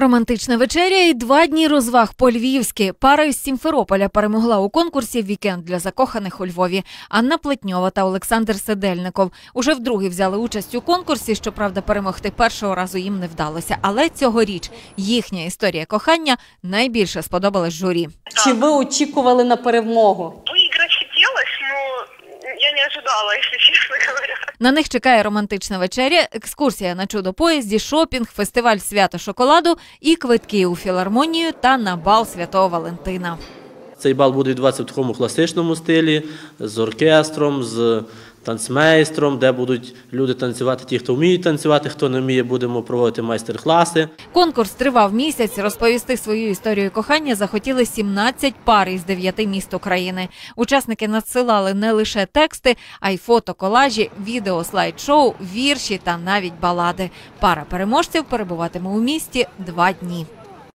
Романтична вечеря і два дні розваг по-львівськи. Пара із Сімферополя перемогла у конкурсі Вікенд для закоханих у Львові. Анна Плетньова та Олександр Седельников уже вдруге взяли участь у конкурсі. Щоправда, перемогти першого разу їм не вдалося. Але цьогоріч їхня історія кохання найбільше сподобалась журі. Чи ви очікували на перемогу? Выиграть хотелось, но я не ожидала, если честно говоря. На них чекає романтична вечеря, екскурсія на чудо поїзді, шопінг, фестиваль свято шоколаду і квитки у філармонію та на бал Святого Валентина. Цей бал буде відбуватися в такому класичному стилі з оркестром, з танцмейстром, де будуть люди танцювати, ті, хто вміють танцювати, хто не вміє, будемо проводити майстер-класи. Конкурс тривав місяць. Розповісти свою історію кохання захотіли 17 пар із 9 міст України. Учасники надсилали не лише тексти, а й фото, колажі, відео, слайд-шоу, вірші та навіть балади. Пара переможців перебуватиме у місті два дні.